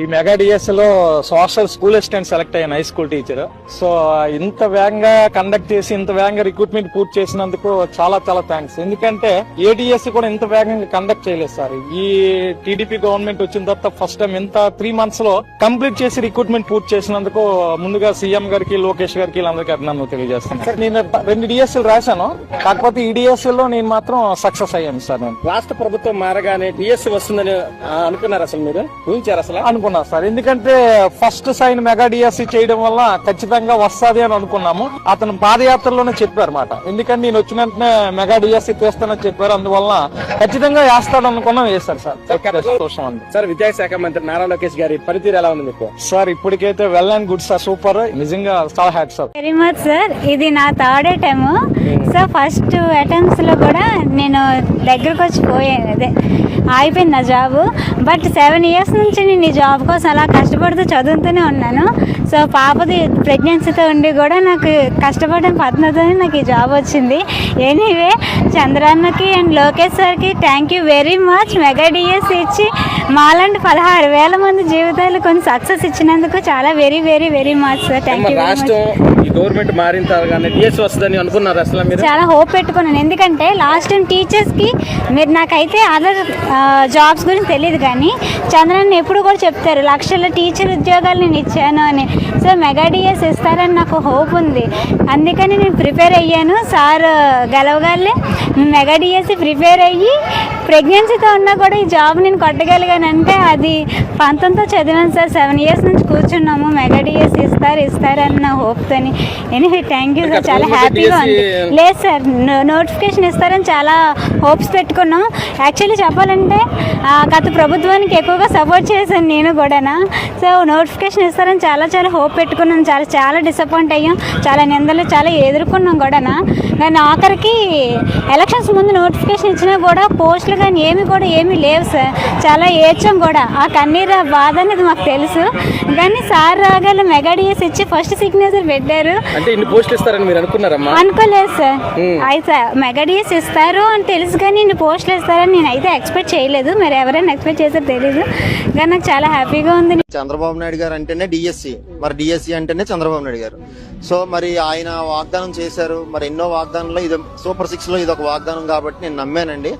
ఈ మెగా డిఎస్లో social school assistant select అయ్యాను హై స్కూల్ టీచర్. సో ఇంత వేగంగా కండక్ట్ చేసి ఇంత వేగంగా రిక్రూట్మెంట్ పూర్తి చేసినందుకు చాలా చాలా థ్యాంక్స్ ఎందుకంటే ఏడిఎస్ కూడా ఇంత వేగంగా కండక్ట్ చేయలేదు సార్. ఈ టీడీపీ గవర్నమెంట్ వచ్చిన తర్వాత ఫస్ట్ టైం ఇంత త్రీ మంత్స్లో కంప్లీట్ చేసి రిక్రూట్మెంట్ పూర్తి చేసినందుకు ముందుగా సీఎం గారికి లోకేష్ గారికి వీళ్ళందరికీ అభినందనలు తెలియజేస్తాను సార్ నేను రెండు డిఎస్ రాశాను. కాకపోతే ఈ డిఎస్లో నేను మాత్రం సక్సెస్ అయ్యాను సార్ నేను. రాష్ట్ర ప్రభుత్వం మారగానే డిఎస్సి వస్తుందని అనుకున్నారు అసలు మీరు? ఊహించారు అసలు? అనుకున్నా సార్. ఎందుకంటే ఫస్ట్ సైన్ మెగా డిఎస్సి చేయడం వల్ల ఖచ్చితంగా వస్తాది అని అనుకున్నాము. అతను పాదయాత్రలోనే చెప్పారు మాట. ఎందుకంటే నేను వచ్చిన వెంటనే మెగా డిఎస్సి తీస్తానని చెప్పారు. అందువల్ల ఖచ్చితంగా వేస్తాడు అనుకున్నాం వేస్తారు సార్. సంతోషం అండి సార్ విద్యాశాఖ మంత్రి నారా లోకేష్ గారి పనితీరు ఎలా ఉంది మీకు? సార్ ఇప్పటికైతే well and good sir super నిజంగా చాలా hat sir very much sir ఇది నా థర్డ్ అటెమ్ సో ఫస్ట్ అటెంప్ట్స్లో కూడా నేను దగ్గరకు వచ్చి పోయాను అదే అయిపోయింది నా జాబ్ బట్ సెవెన్ ఇయర్స్ నుంచి నేను ఈ జాబ్ కోసం అలా కష్టపడుతూ చదువుతూనే ఉన్నాను. సో పాపది ప్రెగ్నెన్సీతో ఉండి కూడా నాకు కష్టపడిన పద్ధతిని నాకు ఈ జాబ్ వచ్చింది. ఎనీవే చంద్రన్నకి అండ్ లోకేష్ సార్కి thank you very much mega DS ఇచ్చి మాలాంటి పదహారు వేల మంది జీవితాలు కొన్ని సక్సెస్ ఇచ్చినందుకు చాలా very very very much sir thank you government మారిన వస్తుందని అనుకున్నారు అసలు మీరు? చాలా హోప్ పెట్టుకున్నాను. ఎందుకంటే లాస్ట్ టైం టీచర్స్కి మీరు నాకైతే అదర్ జాబ్స్ గురించి తెలియదు కానీ చంద్రన్ ఎప్పుడు కూడా ఇస్తారు. లక్షల టీచర్ ఉద్యోగాలు నేను ఇచ్చాను అని. సో మెగా డిఎస్ ఇస్తారని నాకు హోప్ ఉంది. అందుకని నేను ప్రిపేర్ అయ్యాను. సార్ గెలవగానే మెగా డిఎస్సి ప్రిపేర్ అయ్యి ప్రెగ్నెన్సీతో ఉన్నా కూడా ఈ జాబ్ నేను కొట్టగలిగానంటే అది పంతంతో చదివాను సార్ సెవెన్ ఇయర్స్ నుంచి కూర్చున్నాము. మెగా డిఎస్ ఇస్తారు ఇస్తారన్న హోప్తోని. Anyway thank you sir. చాలా హ్యాపీగా ఉంది. లేదు సార్ నోటిఫికేషన్ ఇస్తారని చాలా హోప్స్ పెట్టుకున్నాం. యాక్చువల్లీ చెప్పాలంటే గత ప్రభుత్వానికి ఎక్కువగా సపోర్ట్ చేశాను నేను కూడానా. సో నోటిఫికేషన్ ఇస్తారని చాలా చాలా హోప్ పెట్టుకున్నాం. చాలా చాలా డిసప్పాయింట్ అయ్యాం. చాలా నిందలు చాలా ఎదుర్కొన్నాం కూడానా. కానీ ఆఖరికి ఎలక్షన్స్ ముందు నోటిఫికేషన్ ఇచ్చినా కూడా పోస్టులు కానీ ఏమి కూడా ఏమీ లేవు సార్. చాలా ఏడ్చాం కూడా. ఆ కన్నీరు ఆ బాధ అనేది మాకు తెలుసు. కానీ సార్ రాగానే మెగా డిఎస్ ఇచ్చి ఫస్ట్ సిగ్నేచర్ పెట్టారు. అంటే ఇన్ని పోస్టులు ఇస్తారని మీరు అనుకున్నారమ్మా? అనుకోలేదు సార్. అయితే మెగాడియస్ ఇస్తారు అని తెలుసు కానీ ఇన్ని పోస్టులు ఇస్తారని నేను అయితే ఎక్స్పెక్ట్ చేయలేదు. మరి ఎవరైనా ఎక్స్పెక్ట్ చేసారో తెలియదు కానీ నాకు చాలా హ్యాపీగా ఉంది. చంద్రబాబు నాయుడు గారు అంటేనే డిఎస్సి మరి డిఎస్సి అంటేనే చంద్రబాబు నాయుడు గారు. సో మరి ఆయన వాగ్దానం చేశారు. మరి ఎన్నో వాగ్దానంలో ఇది సూపర్ సిక్స్లో ఇది ఒక వాగ్దానం కాబట్టి నేను నమ్మానండి.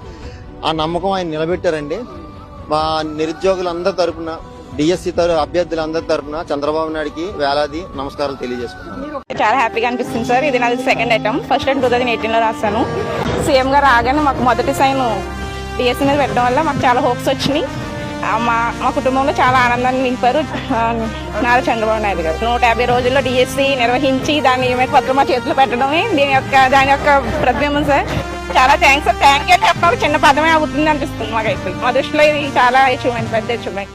ఆ నమ్మకం ఆయన నిలబెట్టారండి. మా నిరుద్యోగులందరి తరపున డిఎస్సి తరఫు అభ్యర్థులందరి తరపున చంద్రబాబు నాయుడికి వేలాది నమస్కారాలు తెలియజేసుకున్నాను చాలా హ్యాపీగా అనిపిస్తుంది సార్. ఇది నాది second attempt first time two thousand ఎయిటీన్లో రాస్తాను సీఎం గారు రాగానే మాకు మొదటి సైన్ డిఎస్సి మీద పెట్టడం వల్ల మాకు చాలా హోప్స్ వచ్చినాయి. మా మా కుటుంబంలో చాలా ఆనందాన్ని నింపారు. నారా చంద్రబాబు నాయుడు గారు. నూట యాభై రోజుల్లో డిఎస్సి నిర్వహించి దాన్ని ఏమైనా పత్రం మా చేతిలో పెట్టడమే దీని యొక్క దాని యొక్క ప్రతిబింబం సార్. చాలా థ్యాంక్స్ సార్. థ్యాంక్ యూ చెప్పాలి చిన్న పదమే అవుతుంది అనిపిస్తుంది మాకైతే. మా దృష్టిలో ఇది చాలా అచీవ్మెంట్ పెద్ద అచీవ్మెంట్